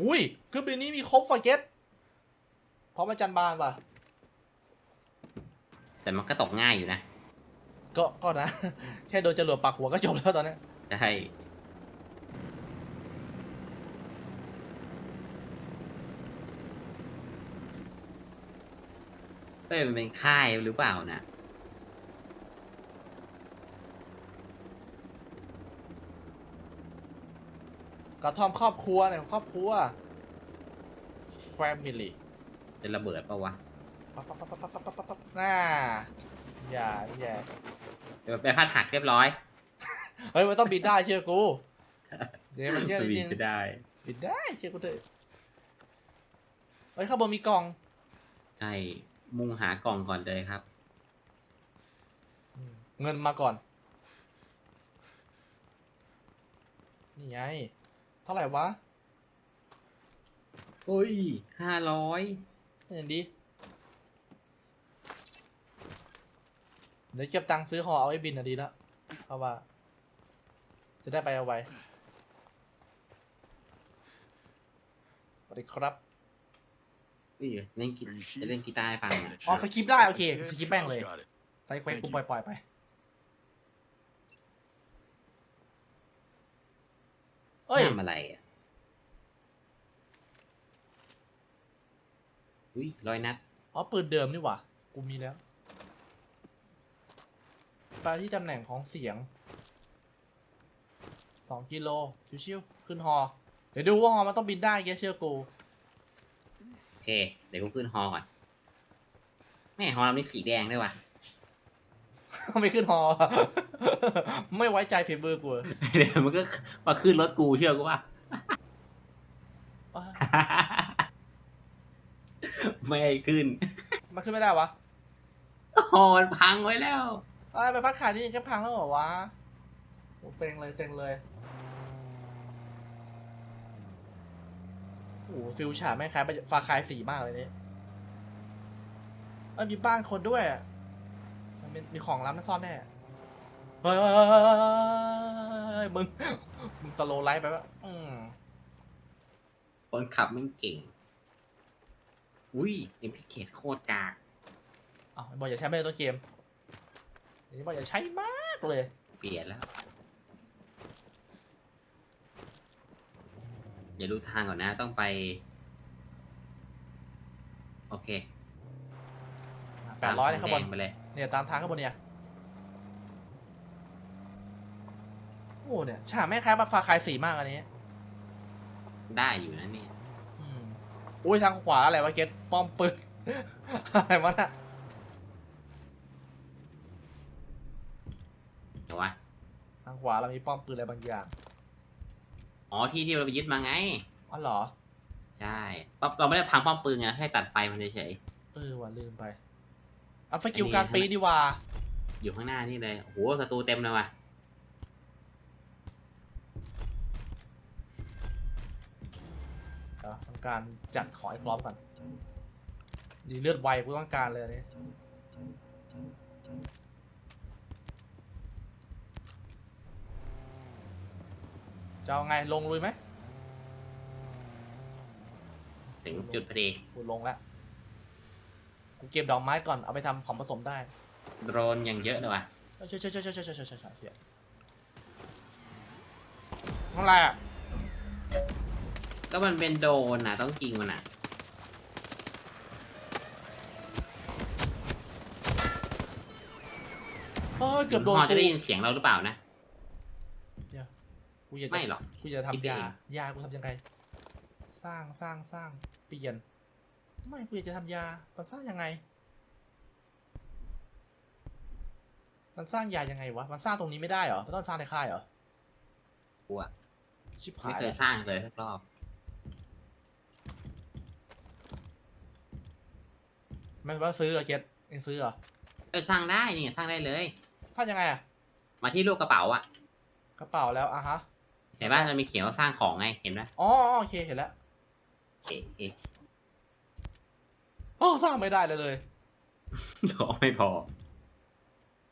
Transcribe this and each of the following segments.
อุ้ยเครื่องบินนี้มีครบไฟเก็ตพร้อมอาจารย์บานป่ะ แต่มันก็ตกง่ายอยู่นะ ก็ก็นะ แค่โดนจรวดปักหัวก็จบแล้วตอนเนี้ยใช่เฮ้ยมันเป็นค่ายหรือเปล่านะ กระท่อมครอบครัวเนี่ยครอบครัว family เป็นระเบิดปะวะปั๊บปั๊บปั๊บปั๊บปั๊บปั๊บปั๊บน่าอย่าอย่าเดี๋ยวไปพัดหักเรียบร้อยเฮ้ยมันต้องบินได้เชื่อกูเดี๋ยวมันเยอะนิดบินึนงจะได้ บินได้เชื่อกูเถอะเฮ้ยข้างบนมีกล่องใช่มุ่งหากล่องก่อนเลยครับเงินมาก่อน นี่ไง เท่าไหร่วะเฮ้ยห้าร้อยอย่างดี เดี๋ยวเก็บตังค์ซื้อหอเอาไว้บินอะดีแล้วเพราะว่า จะได้ไปเอาไว้สวัสดีครับอุ้ยเล่นกีจะเล่นกีตาร์ให้ฟังอะอ๋อสกิปได้ โอเคสกิปแม่งเลย Got it. ไซเควสกูปล่อยปล่อยๆไป เอ้ย ทำอะไรอะอุ้ยร้อยนัด อ๋อปืนเดิมนี่หว่า กูมีแล้ว ไปที่ตำแหน่งของเสียง สองกิโล ชิวๆ ขึ้นฮอ เดี๋ยวดูว่าฮอมันต้องบินได้แกเชื่อกู โอเค เดี๋ยวกูขึ้นฮอก่อน แม่ฮอเรามีสีแดงด้วยว่ะ ไม่ขึ้นฮอ ไม่ไว้ใจฝีมือกูเลยเดี๋ยวมันก็มาขึ้นรถกูเชื่อกูป่ะอะไม่ให้ขึ้น มันขึ้นไม่ได้วะฮอมันพังไว้แล้วอะไรไปพักขายนี่ยังแค่พังแล้วเหรอวะโอ้เซ็งเลยเซ็งเลยโอ้โหฟิวฉาดแม่งคล้ายฟ้าคลายสีมากเลยนี่เอ้ยมีบ้านคนด้วยอะมันมีมีของลับนั่นซ่อนแน่ เฮ้ยเฮ้ยเฮ้ยเฮ้ยเฮ้ยมึง มึงสโลว์ไลฟ์ไปปะอืมคนขับมันเก่ง อุ้ยเอ็มพีเคโคตรกากอ้าวบอกอย่าใช้ไม่ได้ต้นเกมอันนี้บอกอย่าใช้มากเลย เปลี่ยนแล้วเดี๋ยวดูทางก่อนนะต้องไป โอเคแปดร้อยเลยข้างบนตมทแดไปเลย เนี่ยตามทางข้างบนเนี่ย โอ้เนี่ยฉากแม่งคล้ายฟ้าคลายสีมากอันนี้ได้อยู่นะเนี่ยอืมอุ้ยทางขวาอะไรวะเกตป้อมปืน อะไรวะน่ะเดี๋ยววะทางขวาเรามีป้อมปืนอะไรบางอย่างอ๋อที่ที่เราไปยึดมาไง อ๋อเหรอใช่ปั๊บเราไม่ได้พังป้อมปืนไงแค่ตัดไฟมันเฉยเออว่ะลืมไปเอาสกิลการปีนดีกว่าๆอยู่ข้างหน้านี่เลยโอ้โหศัตรูเต็มเลยว่ะ การจัดขอให้พร้อมก่อนดีเลือดไวกูต้องการเลยอันนี้จะเอาไงลงลุยไหมถึงจุดพอดีกูลงแล้วกูเก็บดอกไม้ก่อนเอาไปทำของผสมได้โดรนยังเยอะเลยว่ะเอ้ยช่วยช่วยช่วยช่วยช่วยช่วยช่วยช่วยช่วยช่วยอะไรอะ ก็มันเป็นโดรนนะต้องยิงมันอะเฮ้ยเกือบโดนฮอจะได้กูยินเสียงเราหรือเปล่านะ กูอยากจะไม่หรอก กูจะคิดทำเอยา ง ยากูทำยังไง สร้างสร้างสร้างเปลี่ยน ไม่กูอยากจะทำยา มันสร้างยังไง มันสร้างยายังไงวะ มันสร้างตรงนี้ไม่ได้เหรอ มันต้องสร้างในค่ายเหรอกูอะชิบไม่หายเคแล้ยวสร้างเลยสักรอบ ไม่ว่าซื้อเหรอเกตเองซื้อเหรอเออสร้างได้นี่สร้างได้เลยสร้างยังไงอะมาที่ลูกกระเป๋าอะกระเป๋าแล้วอะฮะเห็นป่ะมันมีเขียนว่าสร้างของไงเห็นไหมอ๋ออ๋อโอเคเห็นแล้วเอ๊ะเอ๊ะโอ้สร้างไม่ได้เลยเลย ขอไม่พอ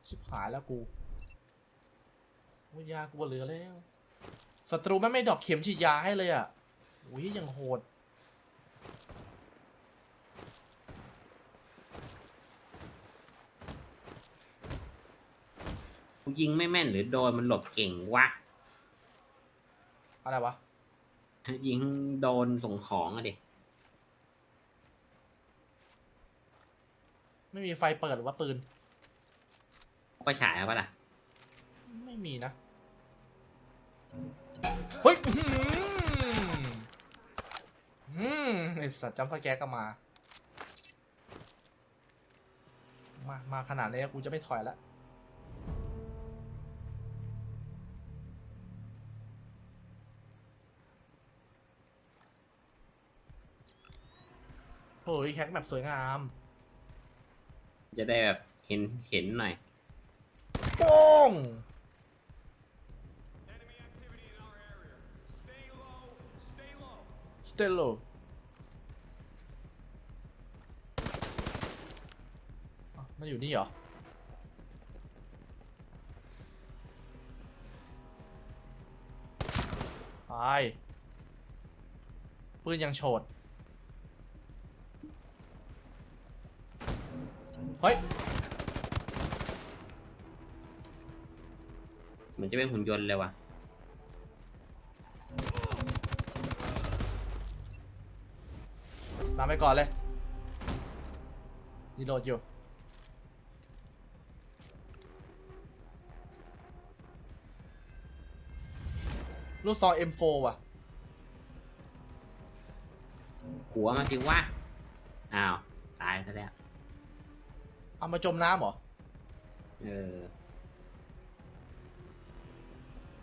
ชิบหายแล้วกูโอ้ยยากูเหลือแล้วศัตรูแม่งไม่ดอกเข็มฉีดยาให้เลยอะโหอุ้ยยังโหด ยิงไม่แม่นหรือโดนมันหลบเก่งวะ อะไรวะ ยิงโดนส่งของอะดิไม่มีไฟเปิดหรือว่าปืนก็ฉายเอาปะล่ะ ไม่มีนะ เฮ้ยอื้อหืออืมไอสัตว์จำสแกร์ก็มา มา มาขนาดนี้กูจะไม่ถอยละ โอ้ยแคคแบบสวยงาม จะได้แบบเห็นเห็นหน่อยโป้ง Enemy activity in our area. Stay low. Stay low. สเตลโลมันอยู่นี่เหรอ ไป ปืนยังโฉด เฮ้ย เหมือนจะเป็นหุ่นยนต์เลยว่ะ ตามไปก่อนเลยรีโหลดอยู่ ลูกซอง M4 ว่ะ หัวมาสิวะอ้าวตายซะแล้ว เอามาจมน้ำเหรอ เออ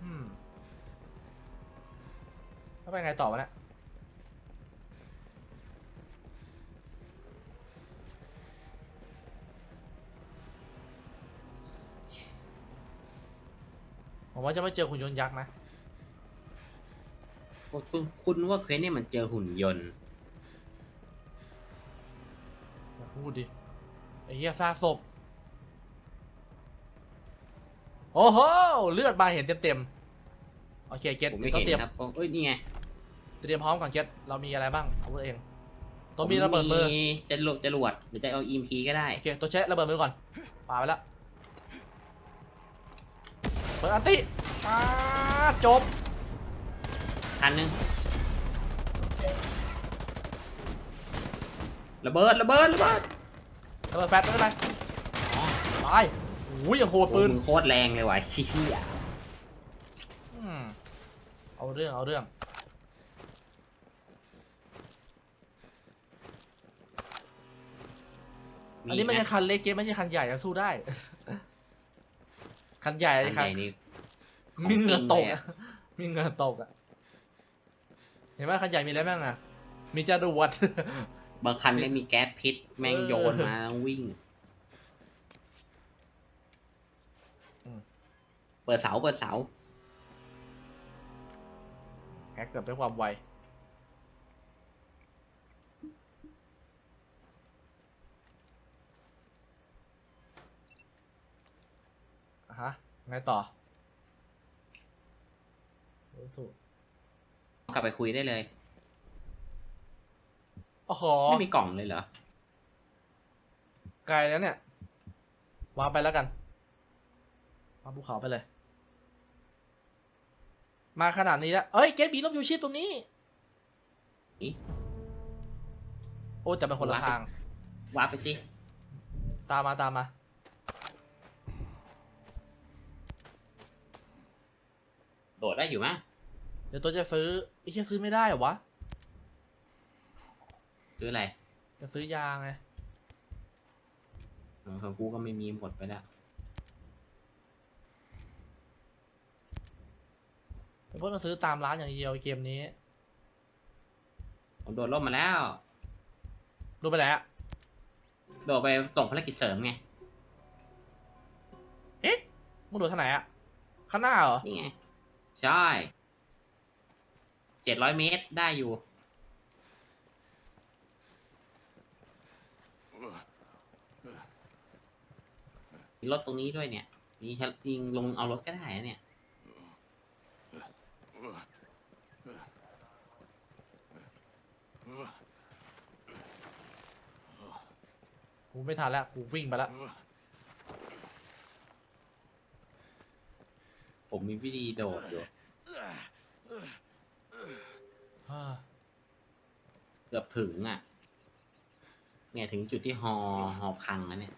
อืมแล้วไปไงต่อวะเนี่ย ผมว่าจะไม่เจอคุณยนต์ยักษ์นะ คุณคุณว่าเควสเนี่ยมันเจอหุ่นยนต์ อย่าพูดดิ ไอ้เหี้ยซากศพ โอ้โห เลือดมาเห็นเต็มๆ โอเคเก็ตผมไม่ต้องเห็นเตรียมครับโอ้ยนี่ไงเตรียมพร้อมก่อนเก็ตเรามีอะไรบ้างเอาตัวเอง ตัวมีระเบิดมือ ผจะหลดจรวดหรือจะเอาอีมพีก็ได้ โอเค ตัวเช็ระเบิดมือก่อนปาไปแล้วเปิดอันติปาดจบ คันหนึงระเบิดระเบิดระเบิด ระเบิดแฟลชไม่เป็นไรอ๋อตายอุ้ยยังโหดปืนโอ้มึงโคตรแรงเลยว่ะเฮียอืมเอาเรื่องเอาเรื่องอันนี้มันยังคันเล็กเกมไม่ใช่คันใหญ่อะสู้ได้ คันใหญ่คันเลยใหคันญ่นี่มีเหงื่อตกของจริงเลยอะอะมีเหงื่อตกอะเห็นไหมคันใหญ่มีอะไรบ้างอะมีจรวด บางคันก็มีแก๊สพิษ แม่งโยนมาวิ่งอืมเปิดเสาเปิดเสาแฮกเกิดด้วยความไว อะฮะ ไงต่อรู้สึก กลับไปคุยได้เลย โอ้โหไม่มีกล่องเลยเหรอ ไกลแล้วเนี่ย วางไปแล้วกันวางภูเขาไปเลย มาขนาดนี้แล้ว เอ้ยเกมบีลบยูชีพตรงนี้ นี่ โอ้แต่เป็นคนละวางทาง วาร์ปไปสิ ตามมาตามมา โดดได้อยู่มั้งเดี๋ยวตัวจะซื้อไอ้เชี่ยซื้อไม่ได้เหรอวะ หรืออะไรจะซื้อยาไงเออของกูก็ไม่มีหมดไปแล้วเดี๋ยวพวกเราซื้อตามร้านอย่างเดียวเกมนี้ ผมโดดร่มมาแล้วดูไปไหนอะโดดไปส่งภารกิจเสริมไง เอ๊ะ มึงดูทางไหนอะข้างหน้าเหรอ นี่ไง ใช่ เจ็ดร้อยเมตรได้อยู่ มีรถตรงนี้ด้วยเนี่ยนี่จริงลงเอารถก็ได้เนี่ย กูไม่ทันแล้วกูวิ่งไปแล้วผมมีวิธีโดดอยู่เกือบถึงอะ เนี่ยถึงจุดที่หอหอพังแล้วเนี่ย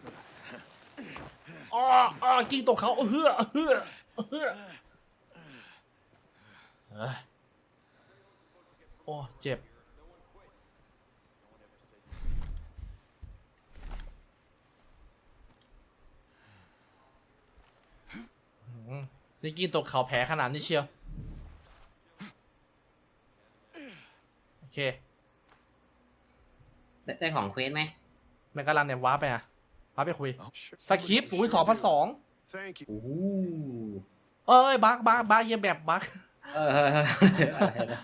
อ๋ออ๋อกิ้งตกเขาเฮือเฮือเฮือเอ้ยโอ้เจ็บ อืมนี่กินตกเขาแผลขนาดนี้เชียว โอเค ได้ได้ของเควสไหม แม่งกำลังเนี่ยว้าร์ปไปอะ ว้าร์ปไปคุย Oh, sure. สคริปต์อุ้ยสองพันสอง Thank you. โอ้โหเอ้ยบักบักบักเยี่ยมแบบบักเอออะไรนะ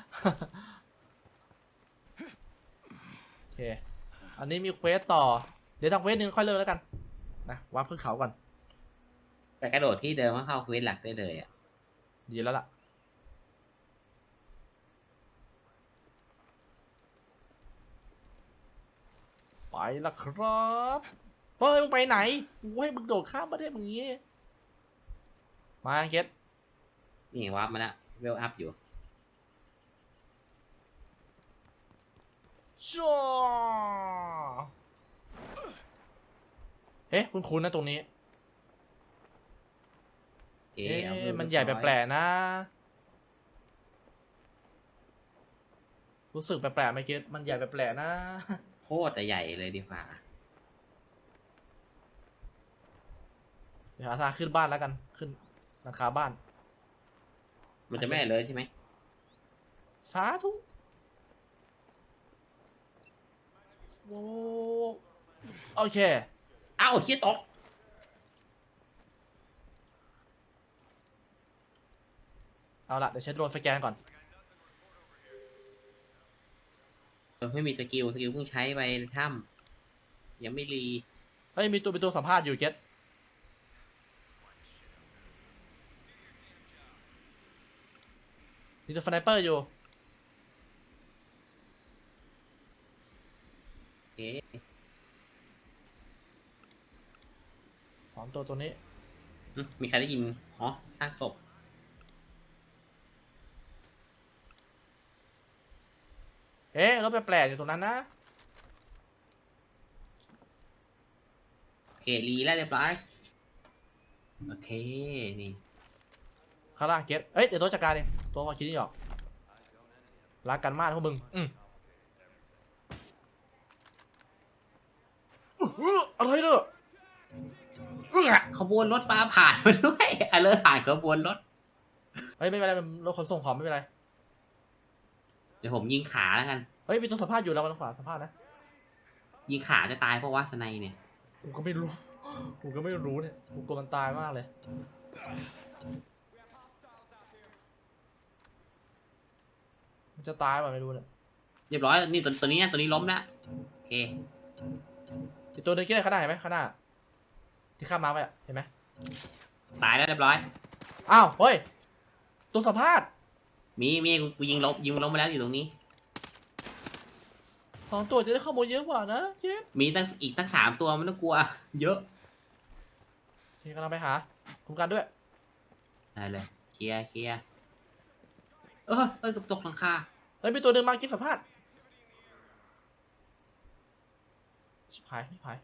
โอเค อันนี้มีเควสต่อ เดี๋ยวทำเควสหนึ่งค่อยเลิกแล้วกัน นะว้าร์ปขึ้นเขาก่อน แต่กระโดดที่เดิมก็เข้าเควสหลักได้เลยอะ ดีแล้วล่ะ ไปละครับ เฮ้ยมึงไปไหนกูให้มึงโดดข้ามประเทศมึงงี้ มาเก็ตนี่วาร์ปมาแล้วเวลอัพอยู่จ้าเอ๊ะ คุณคุณนะตรงนี้ เอ๊เอ๊เอาะมันใหญ่แปลกๆนะ รู้สึกแปลกๆไหมเกตมันใหญ่แปลกๆนะ โคตรจะใหญ่เลยดีกว่า เดี๋ยว หาทางขึ้นบ้านแล้วกันขึ้นหลังคาบ้าน มันจะไม่เลยใช่ไหมสาธุโอ้โอเค เอ้าเฮียตกเอาละเดี๋ยวใช้โดรนสแกนก่อน เออไม่มีสกิล สกิลเพิ่งใช้ไปในถ้ำยังไม่รีเฮ้ยมีตัวเป็นตัวสัมภาษณ์อยู่เก็ต มีตัวสไนเปอร์อยู่โอเคสองตัวตัวนี้หึมีใครได้ยินอ๋อสร้างศพเอ๊ะรถแปลกๆอยู่ตรงนั้นนะ โอเครีแล้วเรียบร้อยโอเค นี่ ข้างล่างเก็ตเอ้ย เดี๋ยวตัวจัดการเอง ตัวมาคิดนี่หรอกรักกันมากพวกมึงอืมอื้อหืออะไรเนอะอื้อขบวนรถมาผ่านมาด้วยอะเลอผ่านขบวนรถเฮ้ยไม่เป็นไรมันรถขนส่งของไม่เป็นไรเดี๋ยวผมยิงขาแล้วกันเฮ้ยมีตัวสัมภาษณ์อยู่แล้วกันขวาสัมภาษณ์นะยิงขาจะตายเพราะว่าสไนเนี่ยกูก็ไม่รู้กูก็ไม่รู้เนี่ยกูกลัวมันตายมากเลย มัน จะตายป่ะไม่รู้เนี่ยเรียบร้อยนี่ตัวตัวนี้นะตัวนี้ล้มแล้วโอเคอีกตัวหนึงคิดอะไรข้างหน้าเห็นไหมข้างหน้า ที่ข้ามมาไปอะเห็นไหมตายแล้วเรียบร้อย อ้าวเฮ้ยตัวสัมภาษณ์มีมีกูกูยิงล้มยิงล้มไปแล้วอยู่ตรงนี้ สองตัวจะได้ข้อมูลเยอะกว่านะเจ๊มีตั้งอีกตั้งสามตัวไม่ต้องกลัว เยอะเจ๊กำลังไปหาคุ้มกันด้วยได้เลยเคลียร์เคลียร์เออเออเกับตกหลังคาเฮ้ยมีตัวหนึ่งมากินสัมภาษณ์ชิบหายชิบหาย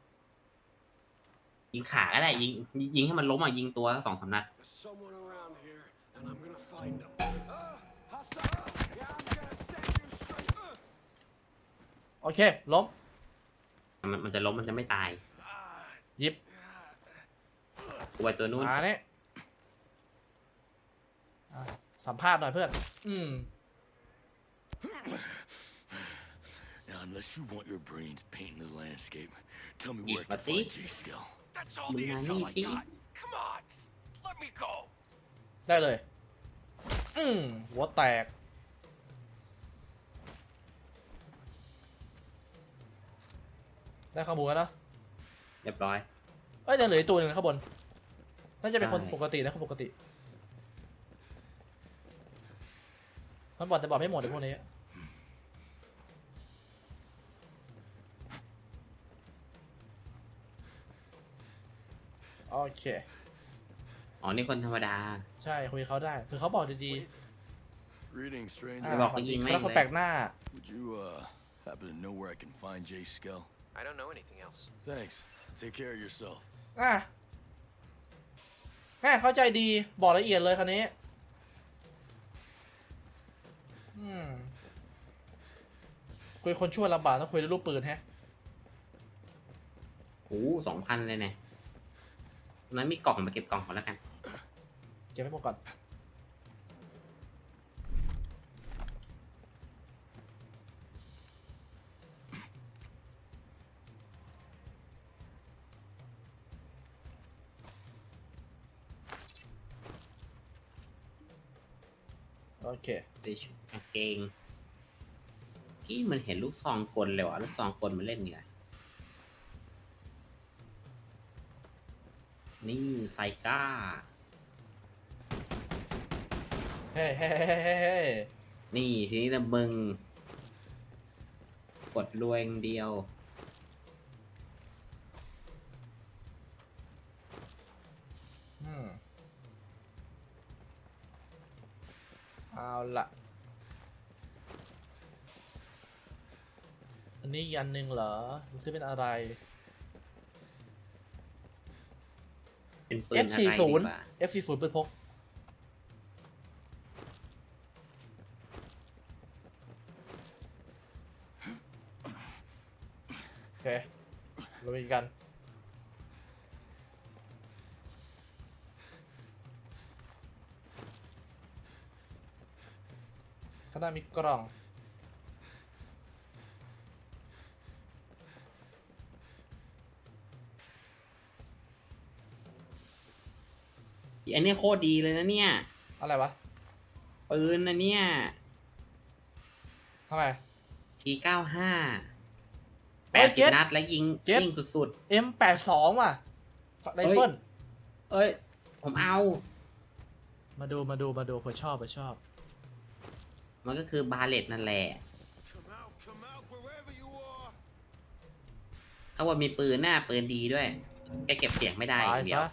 ยิงขาก็ได้ยิงยิงให้มันล้มอะยิงตัวสองสามนัด There's someone around here, and I'm gonna find them. Uh, hostile! Yeah, I'm gonna send you straight. Uh, โอเค ล้มมันมันจะล้มมันจะไม่ตาย ah, หยิบกลัวตัวนู้นมาเนี่ยอะสัมภาษณ์หน่อยเพื่อน อืม unless you want your brains painting the landscape, tell me Yeah, where I but can find see? J Skill. that's all Mình the là intel gì I chứ? got. Come on, just let me go. ได้เลย อืมหัวแตก ได้ข้อมูลแล้วเนอะเรียบร้อย เอ้ยยังเหลืออีกตัวหนึ่งข้างบน น่าจะเป็นคนใช่ปกตินะคนปกติ มันบอกแต่บอกไม่หมดเลยพวกนี้ โอเค อ๋อนี่คนธรรมดา ใช่คุยกับเขาได้คือเขาบอกดี Greetings, ๆ stranger. อ่าบอกก็ยิงแม่งแล้วคนเลยแปลกหน้า Would you, uh, happen to know where I can find Jay Skell? I don't know anything else. Thanks. Take care of yourself. อะแม่เข้าใจดี บอกละเอียดเลยคันนี้ อืม คุยคนชั่วลำบากต้องคุยด้วยลูกปืนแฮะ โอ้สองพันเลยเนี่ย นั้นมีกล่องมาเก็บกล่องก่อนแล้วกัน เก็บให้หมดก่อน โอเค ไปชุดกางเกงที่มันเห็นลูกซองกลเลยว่ะลูกซองกลมาเล่นเนี่ย นี่ไซก้า เฮ้เฮ้เฮ้เฮ้เฮ้นี่ทีนี้นะมึง กดรวยอย่างเดียว อืมเอาละอันนี้อีกอันหนึ่งเหรอรู้สึกเป็นอะไร เป็นปืนอะไรดี F40 กว่า F40 ปืนพก โอเคลุยกัน ข้างหน้ามีกล่อง อันนี้โคตรดีเลยนะเนี่ย อะไรวะปืนนะเนี่ย ทำไมทีเก้าห้าเฮ้แปยดเจ็สิบดนัดแล้วยิงเจ็ด ยิงสุด M82 ว่ะไรเฟิลๆ เอ้ย ผมเอา มาดูมาดูมาดูเผื่อชอบเผื่อชอบ มันก็คือบาเลตนั่นแหละ Come out, come out, wherever you are. ข้างบนมีปืนหน้าปืนดีด้วยแค่เก็บเสียงไม่ได้อย่างเดียวซะ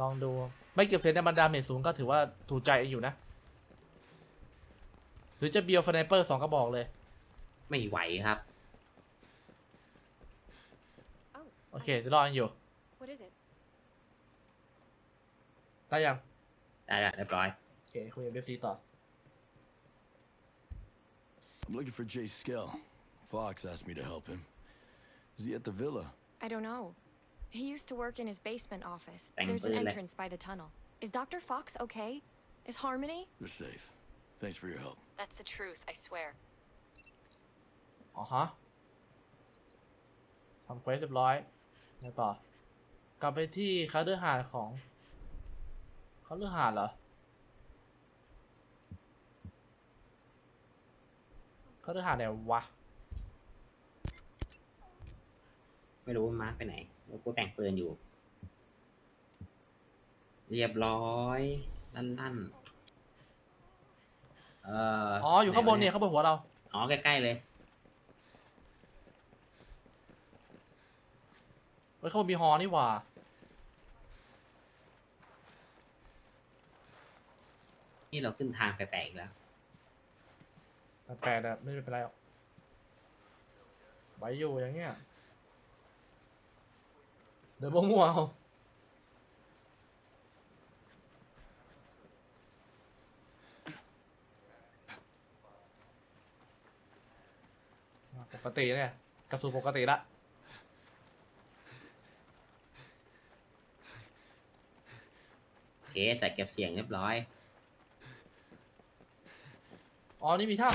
ลองดู ไม่เก็บเสียงแต่มันดาเมจสูงก็ถือว่าถูกใจอยู่นะ หรือจะเบียวฟนเปอร์สองกระบอกเลย ไม่ไหวครับ Oh, โอเคจะรอกันอยู่ what is it? ได้ยัง ได้ละเรียบร้อย โอเค คุยกับเบซีต่อ I'm looking for Jay Skell. Fox asked me to help him. Is he at the villa? I don't know. He used to work in his basement office. Thank There's an you, Le- entrance by the tunnel. Is Dr. Fox okay? Is Harmony? They're safe. Thanks for your help. That's the truth, I swear. อ๋อฮะทำเควสเรียบร้อยไงต่อ กลับไปที่คาเดอร์หาดของคาเดอร์หาดเหรอคาเดอร์หาดไหนวะ ไม่รู้ว่ามาร์คไปไหนแล้ว กูแต่งปืนอยู่ เรียบร้อยลั่นลั่นๆเอ่ออ๋อ อยู่ข้างบนเนี่ยไหวะข้างบนหัวเรา อ๋อ ใกล้ ๆ เลยเฮ้ยข้างบนมีฮอนี่หว่า นี่เราขึ้นทางแปลกๆอีกแล้วแปลกๆนะไม่เป็นไรหรอกไว้อยู่อย่างเงี้ย เดินมั่วๆเอาปกติเนี่ยกระสุนปกติละโอเคใส่เก็บเสียงเรียบร้อย อ๋อ นี่มีท่า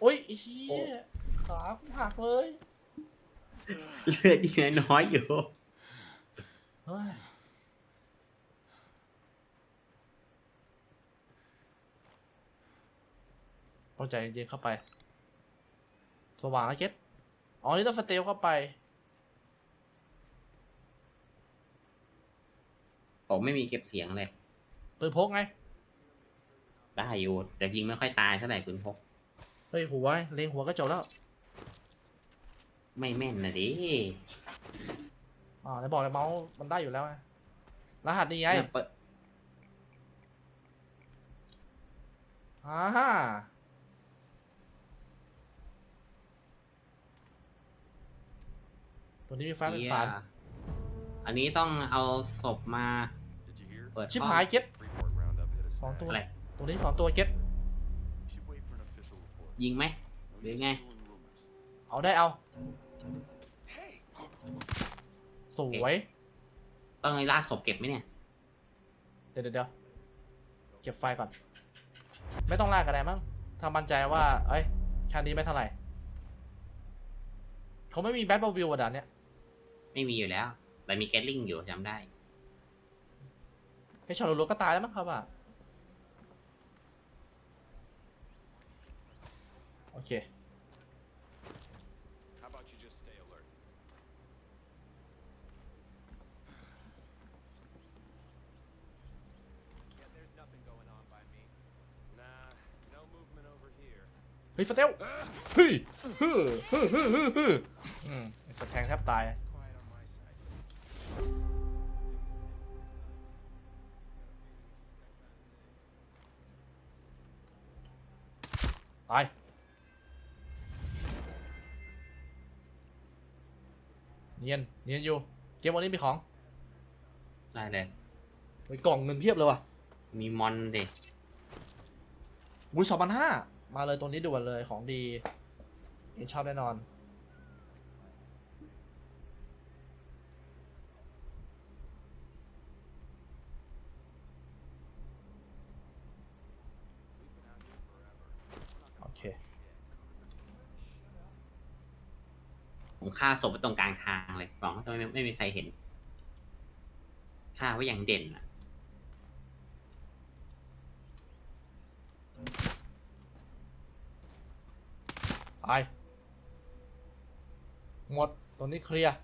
โอ้ยเฮีโอ้ยขาหักเลย เลือดยังน้อยอยู่ เฮ้ยเข้าใจจริงๆเข้าไป สว่างแล้วเจ็ดอ๋อ นี่ต้องสเตลเข้าไป ผมไม่มีเก็บเสียงเลยปืนพกไง ได้อยู่แต่ยิงไม่ค่อยตายเท่าไหร่ปืนพก เฮ้ยหัวเล็งหัวก็จบแล้ว ไม่แม่นนะดิ ออ๋อแล้วบอกเลยเมาส์มันได้อยู่แล้วไงรหัสนี่ไงเนี่ยเปิดอ่าฮะตัวนี้มีไฟเป็นเหี้ยฝานอันนี้ต้องเอาศพมา Did you hear? เปิดชิบห้องหายเก็ต Freeport roundup hit a สอง snag. ตัว อะไรตัวนี้สองตัวเก็ต You should wait for an official report. ยิงไหมหรือไงเอาได้เอา สวยต้องให้ลากศพเก็บไหมเนี่ย เดี๋ยวเดี๋ยวเดี๋ยวเก็บไฟก่อน ไม่ต้องลากกันได้มั้งถ้ามั่นใจว่า เอ้ยชั้นนี้ไม่เท่าไหร่เขาไม่มีแบทบอลวิวอะด่านเนี้ยไม่มีอยู่แล้ว แต่มีแกลลิงอยู่จำได้ให้ชอนรัวๆก็ตายแล้วมั้งครับอะโอเค How about you just stay alert? Yeah, there's nothing going on by me. Nah, no movement over here. เฮ้ยสเตลเฮ้ยฮึ่ยฮึ่ยฮึ่ยฮึ่ยฮึ่ยอืมจะแทงแทบตาย It's quiet on my side. ตายเนียนเนียนอยู่ เกมวันนี้มีของ ได้เลยมีกล่องเงินเพียบเลยว่ะ มีมอนเด็กวุ้ยสองพันห้า มาเลยตรงนี้ด่วนเลยของดีเอ็นชอบแน่นอน โอเค ผมฆ่าศพไว้ตรงกลางทางเลยบอกว่าทำไม่ไม่มีใครเห็นฆ่าไว้อย่างเด่นอะ ไปหมดตรงนี้เคลียร์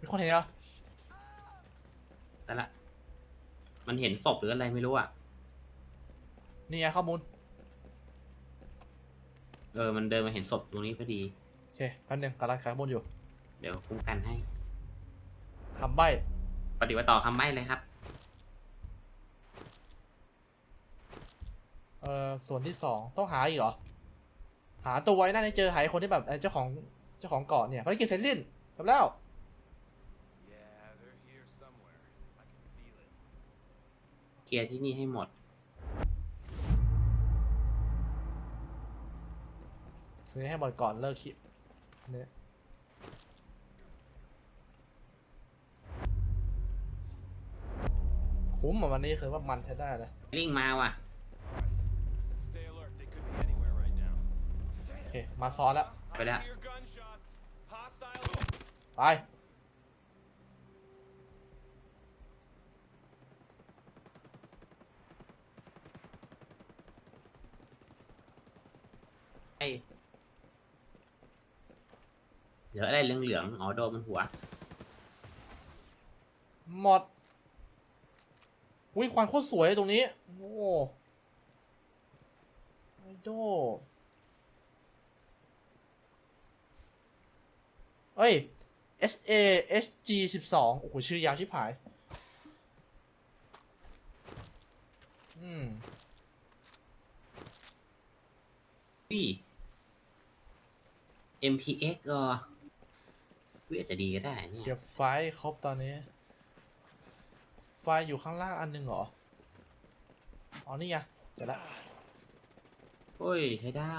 มีคนเห็นเหรอแต่ละ มันเห็นศพหรืออะไรไม่รู้อะ นี่ไงข้อมูล เออ มันเดินมาเห็นศพตรงนี้พอดี โอเคแป๊บนึงกำลังขายข้อมูลอยู่เดี๋ยวคุ้มกันให้คำใบ้ปฏิบัติต่อคำใบ้เลยครับ เอ่อส่วนที่สองต้องหาอีกเหรอ หาตัวไว้น่าจะเจอหายคนที่แบบเอ่อเจ้าของเจ้าของเกาะเนี่ยภารกิจเสร็จสิ้นจบแล้ว Yeah, they're here somewhere. I can feel it. เคลียร์ที่นี่ให้หมด คือให้บอลก่อนเลิกคิดเนี่ยคุ้มอะวันนี้คือว่ามันใช้ได้เลยลิงมาว่ะ เคมาซ้อนแล้วไปแล้ว hear gunshots. Hostile. ไปไอ้เหลืออะไรเหลืองๆอ๋อโดนมันหัว หมดอุ้ยควันโคตรสวยตรงนี้ โอ้โหไอโด เอ้ย S A S G สิบสองโอ้โห ชื่อยาวชิบหาย อืมพี่ MPX เออวิอาจจะดีก็ได้เนี่ยเก็บไฟล์ครบตอนนี้ ไฟล์อยู่ข้างล่างอันหนึงเหรอ อ๋อ นี่ไงเดี๋ยวละ โอ้ย ใช้ได้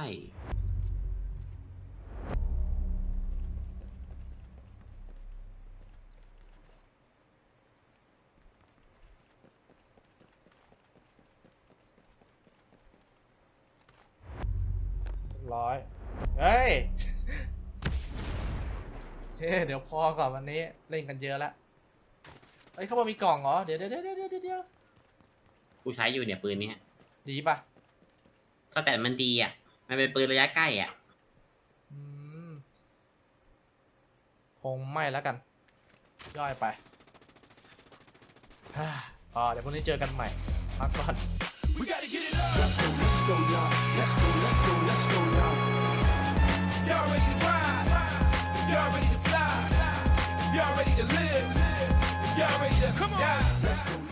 รียบร้อยเฮ้ยโอเคเดี๋ยวพอก่อนวันนี้เล่นกันเยอะแล้วเฮ้ยเขาบอกมีกล่องเหรอ เดี๋ยวเดี๋ยวเดี๋ยวเดี๋ยวเดี๋ยวกูใช้อยู่เนี่ยปืนเนี้ยดีป่ะก็แต่มันดีอะ มันเป็นปืนระยะใกล้อะอืมคงไม่แล้วกัน ย่อยไปฮ่าพอเดี๋ยวพรุ่งนี้เจอกันใหม่พักก่อน Let's go, let's go, y'all. Let's go, let's go, let's go, y'all. Y'all ready to ride? Y'all ready to fly? Y'all ready to live? Y'all ready to come on? Die. Let's go.